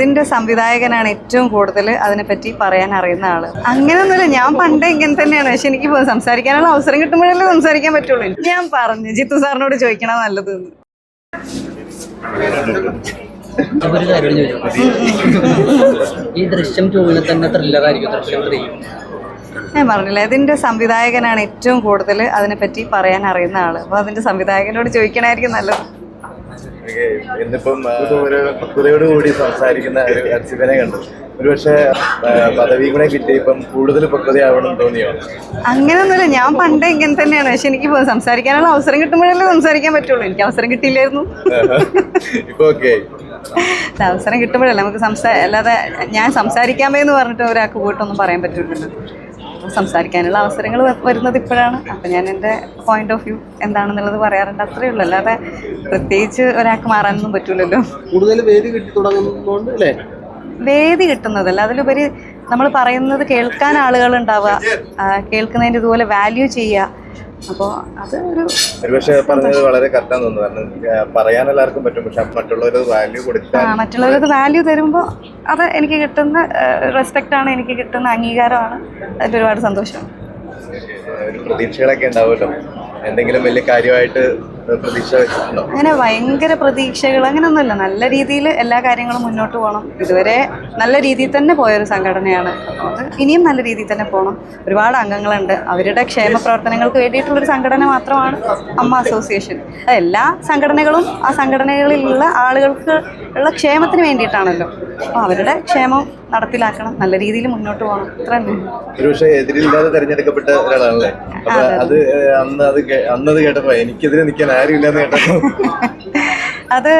ഇതിന്റെ സംവിധായകനാണ് ഏറ്റവും കൂടുതൽ അതിനെപ്പറ്റി പറയാൻ അറിയുന്ന ആൾ. അങ്ങനെയൊന്നുമില്ല ഞാൻ പണ്ടേ ഇങ്ങനെ തന്നെയാണ്. പക്ഷെ എനിക്ക് സംസാരിക്കാനുള്ള അവസരം കിട്ടുമ്പോഴല്ലേ സംസാരിക്കാൻ പറ്റുള്ളൂ. ഞാൻ പറഞ്ഞു ജിത്തു സാറിനോട് ചോദിക്കണ നല്ലത്? ഒരു കാര്യം ചോദിച്ചു ഈ ദൃശ്യം തന്നെ ദൃശ്യം ത്രീ ഞാൻ പറഞ്ഞില്ല ഇതിന്റെ സംവിധായകനാണ് ഏറ്റവും കൂടുതൽ അതിനെപ്പറ്റി പറയാൻ അറിയുന്ന ആൾ. അപ്പൊ അതിന്റെ സംവിധായകനോട് ചോദിക്കണായിരിക്കും നല്ലത്. എനിക്ക് ഇന്നിപ്പം ഒരു പക്വതയോട് കൂടി സംസാരിക്കുന്ന ഒരു അർച്ചനെ കണ്ടു. ഒരുപക്ഷെ പദവി കൂടെ കിട്ടിയപ്പം കൂടുതൽ പക്വതയാവണം തോന്നിയോ? അങ്ങനെയൊന്നുമില്ല ഞാൻ പണ്ട് ഇങ്ങനെ തന്നെയാണ്. പക്ഷെ എനിക്ക് ഇപ്പൊ സംസാരിക്കാനുള്ള അവസരം കിട്ടുമ്പോഴല്ലേ സംസാരിക്കാൻ പറ്റുള്ളൂ. എനിക്ക് അവസരം കിട്ടിയില്ലായിരുന്നു. ഇപ്പൊ ഓക്കെ. അവസരം കിട്ടുമ്പോഴല്ലേ നമുക്ക് സംസാ അല്ലാതെ ഞാൻ സംസാരിക്കാമേ എന്ന് പറഞ്ഞിട്ട് ഒരാൾക്ക് പോയിട്ടൊന്നും പറയാൻ പറ്റില്ലല്ലോ. അപ്പോൾ സംസാരിക്കാനുള്ള അവസരങ്ങൾ വരുന്നത് ഇപ്പോഴാണ്. അപ്പം ഞാൻ എന്റെ പോയിന്റ് ഓഫ് വ്യൂ എന്താണെന്നുള്ളത് പറയാറുണ്ട്. അത്രയേ ഉള്ളൂ. അല്ലാതെ പ്രത്യേകിച്ച് ഒരാൾക്ക് മാറാനൊന്നും പറ്റൂലല്ലോ. കൂടുതൽ വേദി കിട്ടി തുടങ്ങുന്നതുകൊണ്ട് അല്ലേ? വേദി കിട്ടുന്നതല്ല. അതിലുപരി നമ്മൾ പറയുന്നത് കേൾക്കാൻ ആളുകൾ ഉണ്ടാവുക. കേൾക്കുന്നതിന്റെ ഇതുപോലെ വാല്യൂ ചെയ്യുക. അപ്പോൾ അത് ഒരു ഒരുപക്ഷെ പറഞ്ഞത് വളരെ കറക്റ്റാന്ന് തോന്നുന്നു. കാരണം പറയാൻ എല്ലാവർക്കും പറ്റും. പക്ഷെ മറ്റുള്ളവർക്ക് വാല്യൂ കൊടുക്കാൻ മറ്റുള്ളവർക്ക് വാല്യൂ തരുമ്പോൾ അത് എനിക്ക് കിട്ടുന്ന റെസ്പെക്റ്റ് ആണ് എനിക്ക് കിട്ടുന്ന അംഗീകാരമാണ്. അതിൽ ഒരുപാട് സന്തോഷം. ഒരു പ്രതീക്ഷകളൊക്കെ ഉണ്ടാവുമല്ലോ. എന്തെങ്കിലും വലിയ കാര്യമായിട്ട് അങ്ങനെ ഭയങ്കര പ്രതീക്ഷകൾ അങ്ങനെയൊന്നുമില്ല. നല്ല രീതിയിൽ എല്ലാ കാര്യങ്ങളും മുന്നോട്ട് പോകണം. ഇതുവരെ നല്ല രീതിയിൽ തന്നെ പോയൊരു സംഘടനയാണ്. ഇനിയും നല്ല രീതിയിൽ തന്നെ പോകണം. ഒരുപാട് അംഗങ്ങളുണ്ട്. അവരുടെ ക്ഷേമ പ്രവർത്തനങ്ങൾക്ക് വേണ്ടിയിട്ടുള്ളൊരു സംഘടന മാത്രമാണ് അമ്മ അസോസിയേഷൻ. എല്ലാ സംഘടനകളും ആ സംഘടനകളിലുള്ള ആളുകൾക്ക് ഉള്ള ക്ഷേമത്തിന് വേണ്ടിയിട്ടാണല്ലോ. അപ്പോൾ അവരുടെ ക്ഷേമം നടപ്പിലാക്കണം. നല്ല രീതിയിൽ മുന്നോട്ട് പോകണം. ഇത്ര തന്നെ എതിരില്ലാതെ തെരഞ്ഞെടുക്കപ്പെട്ട ഒരാളാണല്ലേ അത് അന്ന് അത് അന്ന് അന്നത് കേട്ടപ്പോ എനിക്കെതിരെ നിൽക്കാൻ ആരും ഇല്ലെന്ന് കേട്ടപ്പോ. അത്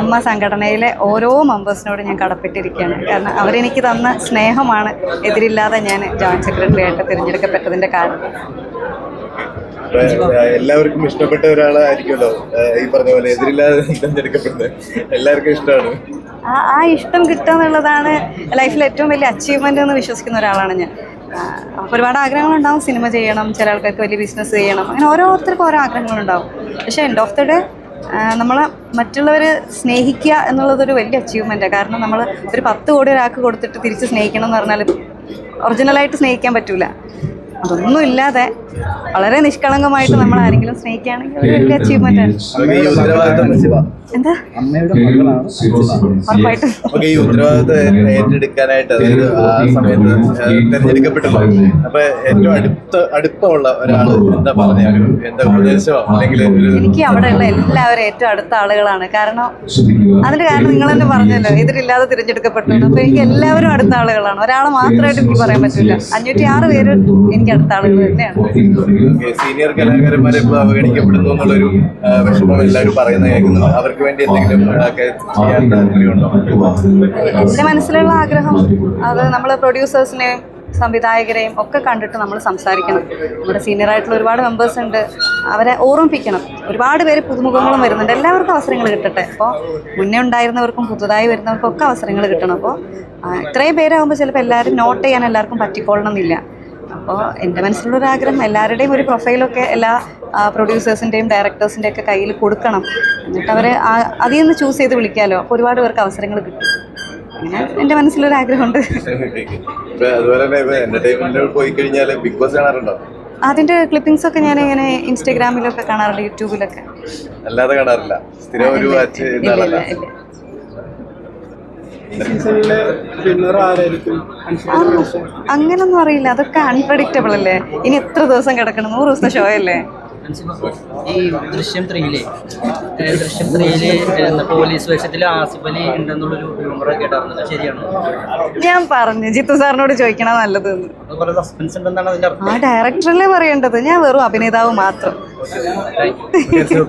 അമ്മ സംഘടനയിലെ ഓരോ മെമ്പേഴ്സിനോടും ഞാൻ കടപ്പെട്ടിരിക്കുകയാണ്. കാരണം അവരെനിക്ക് തന്ന സ്നേഹമാണ് എതിരില്ലാതെ ഞാൻ ജോയിന്റ് സെക്രട്ടറി ആയിട്ട് തിരഞ്ഞെടുക്കപ്പെട്ടതിന്റെ കാരണം. അപ്പൊ, എല്ലാവർക്കും ഇഷ്ടപ്പെട്ട ഒരാളായിരിക്കുമല്ലോ ഈ പറഞ്ഞ പോലെ എതിരില്ലാതെ തിരഞ്ഞെടുക്കപ്പെടുന്നത്. എല്ലാവർക്കും ഇഷ്ടമാണ്. ആ ഇഷ്ടം കിട്ടുക എന്നുള്ളതാണ് ലൈഫിൽ ഏറ്റവും വലിയ അച്ചീവ്മെന്റ് എന്ന് വിശ്വസിക്കുന്ന ഒരാളാണ് ഞാൻ. ഒരുപാട് ആഗ്രഹങ്ങളുണ്ടാവും സിനിമ ചെയ്യണം ചില ആൾക്കാർക്ക് വലിയ ബിസിനസ് ചെയ്യണം. അങ്ങനെ ഓരോരുത്തർക്കും ഓരോ ആഗ്രഹങ്ങളുണ്ടാവും. പക്ഷേ എൻഡ് ഓഫ് ദ ഡേ നമ്മൾ മറ്റുള്ളവർ സ്നേഹിക്കുക എന്നുള്ളതൊരു വലിയ അച്ചീവ്മെന്റാണ് കാരണം നമ്മൾ ഒരു പത്ത് കോടി ഒരാൾക്ക് കൊടുത്തിട്ട് തിരിച്ച് സ്നേഹിക്കണം എന്ന് പറഞ്ഞാൽ ഒറിജിനലായിട്ട് സ്നേഹിക്കാൻ പറ്റൂല. അതൊന്നും ഇല്ലാതെ വളരെ നിഷ്കളങ്കമായിട്ട് നമ്മൾ ആരെങ്കിലും സ്നേഹിക്കുകയാണെങ്കിൽ വലിയ അച്ചീവ്മെന്റ് ആണ്. എന്താ? ഈ ഉത്തരവാദിത്വം ഏറ്റെടുക്കാനായിട്ട് അതായത് ആ സമയത്ത് തെരഞ്ഞെടുക്കപ്പെട്ടല്ലോ അപ്പൊ ഏറ്റവും അടുത്ത അടുപ്പമുള്ള ഒരാൾ എന്താ പറഞ്ഞ? ഒരു എന്താ ഉപദേശമോ അല്ലെങ്കിൽ എനിക്ക് അവിടെയുള്ള എല്ലാവരും ഏറ്റവും അടുത്ത ആളുകളാണ്. കാരണം അതിന്റെ കാരണം നിങ്ങൾ തന്നെ പറഞ്ഞല്ലോ ഇതിലില്ലാതെ തിരഞ്ഞെടുക്കപ്പെട്ടു അപ്പൊ എനിക്ക് എല്ലാവരും അടുത്ത ആളുകളാണ്. ഒരാളെ മാത്രമായിട്ട് എനിക്ക് പറയാൻ പറ്റില്ല. അഞ്ഞൂറ്റി ആറ് പേര് എനിക്ക് അടുത്ത ആളുകൾ തന്നെയാണ്. സീനിയർ കലാകാരന്മാരെ അവഗണിക്കപ്പെടുന്നു എന്നുള്ളൊരു വിഷമം എല്ലാവരും പറയുന്നത് കേൾക്കുന്നു അവർക്ക് വേണ്ടി എന്തെങ്കിലും ചെയ്യാൻ താല്പര്യമുണ്ടോ എന്റെ മനസ്സിലുള്ള ആഗ്രഹം അത് നമ്മൾ പ്രൊഡ്യൂസേഴ്സിനെ സംവിധായകരെയും ഒക്കെ കണ്ടിട്ട് നമ്മൾ സംസാരിക്കണം നമ്മുടെ സീനിയർ ആയിട്ടുള്ള ഒരുപാട് മെമ്പേഴ്സ് ഉണ്ട് അവരെ ഓർമ്മിപ്പിക്കണം ഒരുപാട് പേര് പുതുമുഖങ്ങളും വരുന്നുണ്ട് എല്ലാവർക്കും അവസരങ്ങൾ കിട്ടട്ടെ അപ്പോൾ മുന്നേ ഉണ്ടായിരുന്നവർക്കും പുതുതായി വരുന്നവർക്കും ഒക്കെ അവസരങ്ങൾ കിട്ടണം അപ്പോൾ ഇത്രയും പേരാകുമ്പോൾ ചിലപ്പോൾ എല്ലാവരും നോട്ട് ചെയ്യാൻ എല്ലാവർക്കും പറ്റിക്കൊള്ളണം എന്നില്ല അപ്പോൾ എന്റെ മനസ്സിലുള്ളൊരു ആഗ്രഹം എല്ലാവരുടെയും ഒരു പ്രൊഫൈലൊക്കെ എല്ലാ പ്രൊഡ്യൂസേഴ്സിന്റെയും ഡയറക്ടേഴ്സിന്റെയൊക്കെ കയ്യിൽ കൊടുക്കണം. എന്നിട്ട് അവരെ അതിൽ നിന്ന് ചൂസ് ചെയ്ത് വിളിക്കാമല്ലോ അപ്പോൾ ഒരുപാട് പേർക്ക് അവസരങ്ങൾ കിട്ടും. അങ്ങനെ എന്റെ മനസ്സിലൊരു ആഗ്രഹമുണ്ട് അതിന്റെ അതുപോലെ തന്നെ പോയി കഴിഞ്ഞാൽ ബിഗ് ബോസ് കാണാറുണ്ടോ? അതിന്റെ ക്ലിപ്പിംഗ്സ് ഒക്കെ ഞാൻ ഇങ്ങനെ ഇൻസ്റ്റാഗ്രാമിലൊക്കെ കാണാറുണ്ട് യൂട്യൂബിലൊക്കെ. അല്ലാതെ കാണാറില്ല. സ്ഥിരം ഒരു വിന്നർ ആരായിരിക്കും? അങ്ങനൊന്നും അറിയില്ല. അതൊക്കെ അൺപ്രഡിക്റ്റബിൾ അല്ലേ? ഇനി എത്ര ദിവസം കിടക്കണം? നൂറ് ദിവസത്തെ ഷോ അല്ലേ? ഈ ദൃശ്യം ത്രീയിലെ ദൃശ്യം ത്രീയിൽ പോലീസ് വേഷത്തിൽ ആസിഫ് അലി ഉണ്ടെന്നുള്ളൊരു ഹ്യൂമർ കേട്ടാറുണ്ട് ശരിയാണോ? ഞാൻ പറഞ്ഞു. ജിത്തു സാറിനോട് ചോദിക്കണ നല്ലത് ആ ഡയറക്ടറല്ലേ പറയേണ്ടത്? ഞാൻ വെറും അഭിനേതാവ് മാത്രം.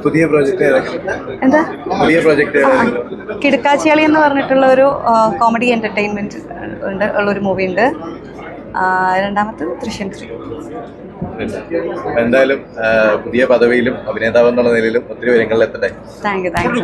പുതിയ എന്താ? പുതിയ പ്രോജക്റ്റ് കിടക്കാച്ചിയാളി എന്ന് പറഞ്ഞിട്ടുള്ള ഒരു കോമഡി എന്റർടൈൻമെന്റ് ഉണ്ട് ഉള്ളൊരു മൂവി ഉണ്ട്. രണ്ടാമത്തെ രണ്ടാമത്തത് ദൃശ്യം എന്തായാലും പുതിയ പദവിയിലും അഭിനേതാവ് എന്നുള്ള നിലയിലും ഒത്തിരി ഉയരങ്ങളിൽ എത്തട്ടെ. Thank you thank you